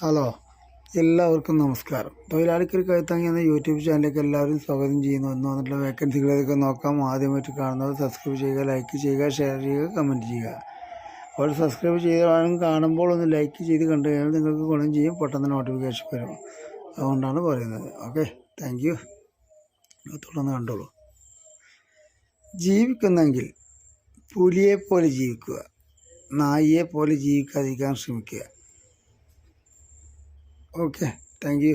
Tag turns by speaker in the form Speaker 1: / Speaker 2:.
Speaker 1: Hello എല്ലാവർക്കും നമസ്കാരം. തൊഴിലാളിക്കൊരു കഴുത്തങ്ങി എന്ന യൂട്യൂബ് ചാനലിലേക്ക് എല്ലാവരും സ്വാഗതം ചെയ്യുന്നു. എന്ന് വന്നിട്ടുള്ള വേക്കൻസികളൊക്കെ നോക്കാം. ആദ്യമായിട്ട് കാണുന്നവർ സബ്സ്ക്രൈബ് ചെയ്യുക ലൈക്ക് ചെയ്യുക ഷെയർ ചെയ്യുക കമന്റ് ചെയ്യുക. അപ്പോൾ സബ്സ്ക്രൈബ് ചെയ്താലും കാണുമ്പോൾ ഒന്ന് ലൈക്ക് ചെയ്ത് കണ്ടു കഴിഞ്ഞാൽ നിങ്ങൾക്ക് ഗുണം ചെയ്യും. പെട്ടെന്ന് നോട്ടിഫിക്കേഷൻ വരും. അതുകൊണ്ടാണ് പറയുന്നത്. ഓക്കെ താങ്ക് യു തുടർന്ന് കണ്ടോളൂ. ജീവിക്കുന്നെങ്കിൽ പുലിയെപ്പോലെ ജീവിക്കുക. നായിയെ പോലെ ജീവിക്കാതിരിക്കാൻ ശ്രമിക്കുക. Okay thank you